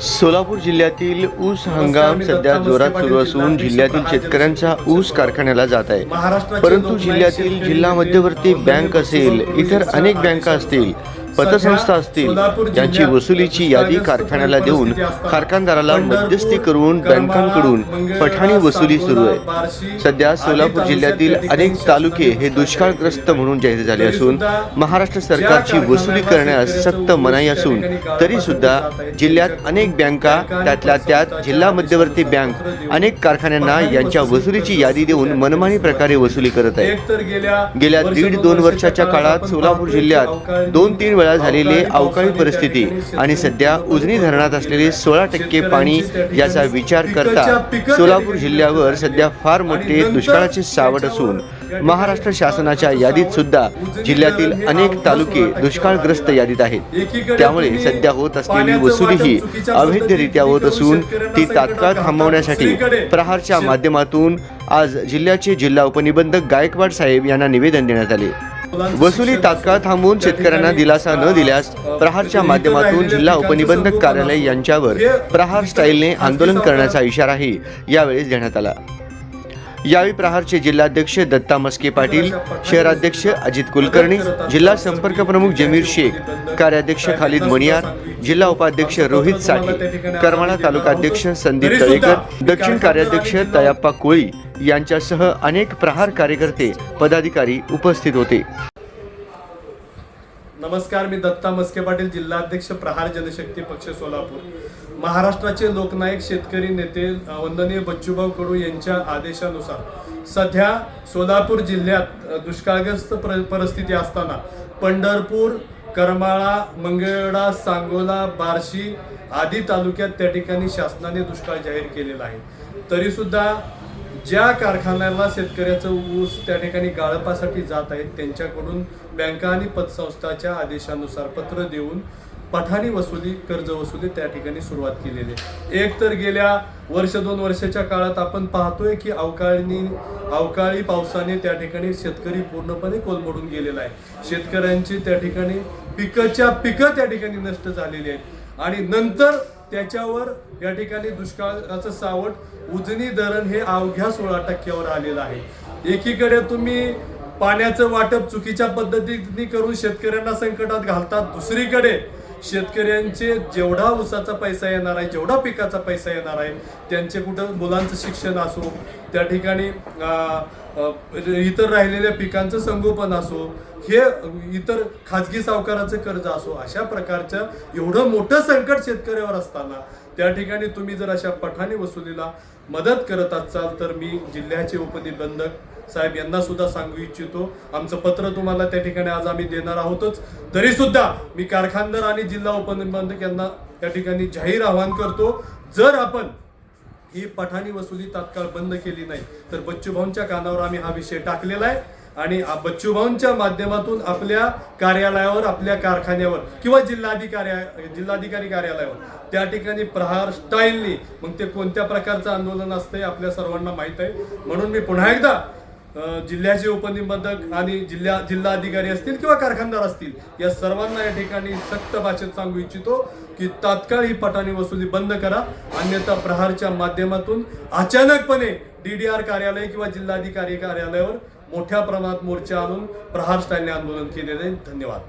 सोलापूर जिल्ह्यातील ऊस हंगाम सध्या जोरात सुरू असून जिल्ह्यातील शेतकऱ्यांचा ऊस कारखान्याला जात आहे. परंतु जिल्ह्यातील जिल्हा मध्यवर्ती बँक असेल इतर अनेक बँका असतील पतसंस्था असतील यांची वसुलीची यादी कारखान्याला देऊन कारखानदाराला मध्यस्थी करून बँकांकडून पठाणी वसुली सुरू आहे. सध्या सोलापूर जिल्ह्यातील अनेक तालुके हे दुष्काळग्रस्त म्हणून जाहीर झाले असून महाराष्ट्र सरकारची वसुली करण्यास सक्त मनाई असून तरी सुद्धा जिल्ह्यात अनेक बँका त्यातल्या त्यात जिल्हा मध्यवर्ती बँक अनेक कारखान्यांना यांच्या वसुलीची यादी देऊन मनमानी प्रकारे वसुली करत आहे. गेल्या दीड दोन वर्षाच्या काळात सोलापूर जिल्ह्यात दोन तीन वेळा झालेले अवकाळी परिस्थिती आणि सध्या उजनी धरणात असलेले सोळा टक्के पाणी याचा विचार करता सोलापूर जिल्ह्यावर सध्या फार मोठे दुष्काळाचे सावट असून महाराष्ट्र शासनाच्या यादीत सुद्धा जिल्ह्यातील अनेक तालुके दुष्काळग्रस्त यादीत आहेत. त्यामुळे सध्या होत असलेली वसुली ही अवैधरित्या होत असून ती तात्काळ थांबवण्यासाठी प्रहारच्या माध्यमातून आज जिल्ह्याचे जिल्हा उपनिबंधक गायकवाड साहेब यांना निवेदन देण्यात आले. वसुली तात्काळ थांबवून शेतकऱ्यांना दिलासा न दिल्यास प्रहारच्या माध्यमातून जिल्हा उपनिबंधक कार्यालय यांच्यावर प्रहार स्टाईलने आंदोलन करण्याचा इशाराही यावेळेस देण्यात आला. यावेळी प्रहारचे जिल्हाध्यक्ष दत्ता मस्के पाटील शहराध्यक्ष अजित कुलकर्णी जिल्हा संपर्क प्रमुख जमीर शेख कार्याध्यक्ष खालिद मणियार जिल्हा उपाध्यक्ष रोहित साठे करमाळा तालुकाध्यक्ष संदीप तळेकर दक्षिण कार्याध्यक्ष तयाप्पा कोळी यांच्यासह अनेक प्रहार कार्यकर्ते पदाधिकारी उपस्थित होते. नमस्कार मी दत्ता मस्के पाटील जिल्हाध्यक्ष प्रहार जनशक्ती पक्ष सोलापूर. महाराष्ट्राचे लोकनायक शेतकरी नेते वंदनीय बच्चूभाऊ कडू यांच्या आदेशानुसार सध्या सोलापूर जिल्ह्यात दुष्काळग्रस्त परिस्थिती असताना पंढरपूर करमाळा मंगळवेढा सांगोला बार्शी आदी तालुक्यात त्या ठिकाणी शासनाने दुष्काळ जाहीर केलेला आहे. तरी सुद्धा ज्या कारखान्याला शेतकऱ्याचं ऊस त्या ठिकाणी गाळपासाठी जात आहेत त्यांच्याकडून बँका आणि पतसंस्थाच्या आदेशानुसार पत्र देऊन पठाणी वसुली कर्ज वसुली त्या ठिकाणी सुरुवात केलेली आहे. एक तर गेल्या वर्ष दोन वर्षाच्या काळात आपण पाहतोय की अवकाळी अवकाळी पावसाने त्या ठिकाणी शेतकरी पूर्णपणे कोलमडून गेलेला आहे. शेतकऱ्यांची त्या ठिकाणी पिकाच्या पिकं त्या ठिकाणी नष्ट झालेली आहेत. आणि नंतर त्याच्यावर या ठिकाणी दुष्काळाचं सावट उजनी धरण हे अवघ्या सोळा टक्क्यावर आलेलं आहे. एकीकडे तुम्ही पाण्याचं वाटप चुकीच्या पद्धतीने करून शेतकऱ्यांना संकटात घालतात दुसरीकडे शेतकऱ्यांचे जेवढा ऊसाचा पैसा येणार आहे जेवढा पिकाचा पैसा येणार आहे त्यांचे कुठं मुलांचं शिक्षण असो त्या ठिकाणी इतर राहिलेल्या पिकांचं संगोपन असो हे इतर खाजगी सावकाराचं कर्ज असो अशा प्रकारचं एवढं मोठं संकट शेतकऱ्यावर असताना त्या ठिकाणी तुम्ही जर अशा पठाणी वसुलीला मदत करत असाल तर मी जिल्ह्याचे उपनिबंधक साहेब यांना सुद्धा सांगू इच्छितो. आमचं पत्र तुम्हाला त्या ठिकाणी आज आम्ही देणार आहोतच. तरी सुद्धा मी कारखानदार आणि जिल्हा उपनिबंधक यांना त्या ठिकाणी जाहीर आवाहन करतो जर आपण ही पठाणी वसुली तात्काळ बंद केली नाही तर बच्चूभाऊंच्या कानावर आम्ही हा विषय टाकलेला आहे. आणि बच्चूभाऊंच्या माध्यमातून आपल्या कार्यालयावर आपल्या कारखान्यावर किंवा जिल्हाधिकारी जिल्हाधिकारी कार्यालयावर त्या ठिकाणी प्रहार स्टाईलनी मग ते कोणत्या प्रकारचं आंदोलन असतंय आपल्या सर्वांना माहीत आहे. म्हणून मी पुन्हा एकदा जिल्ह्याचे उपनिबंधक आणि जिल्हा जिल्हाधिकारी असतील किंवा कारखानदार असतील या सर्वांना या ठिकाणी सक्त भाषेत सांगू इच्छितो की तात्काळ ही पटाणी वसुली बंद करा. अन्यथा प्रहारच्या माध्यमातून अचानकपणे डीडीआर कार्यालय किंवा जिल्हाधिकारी कार्यालयावर मोठ्या प्रमाणात मोर्चा आणून प्रहार स्टाईलने आंदोलन केलेले धन्यवाद.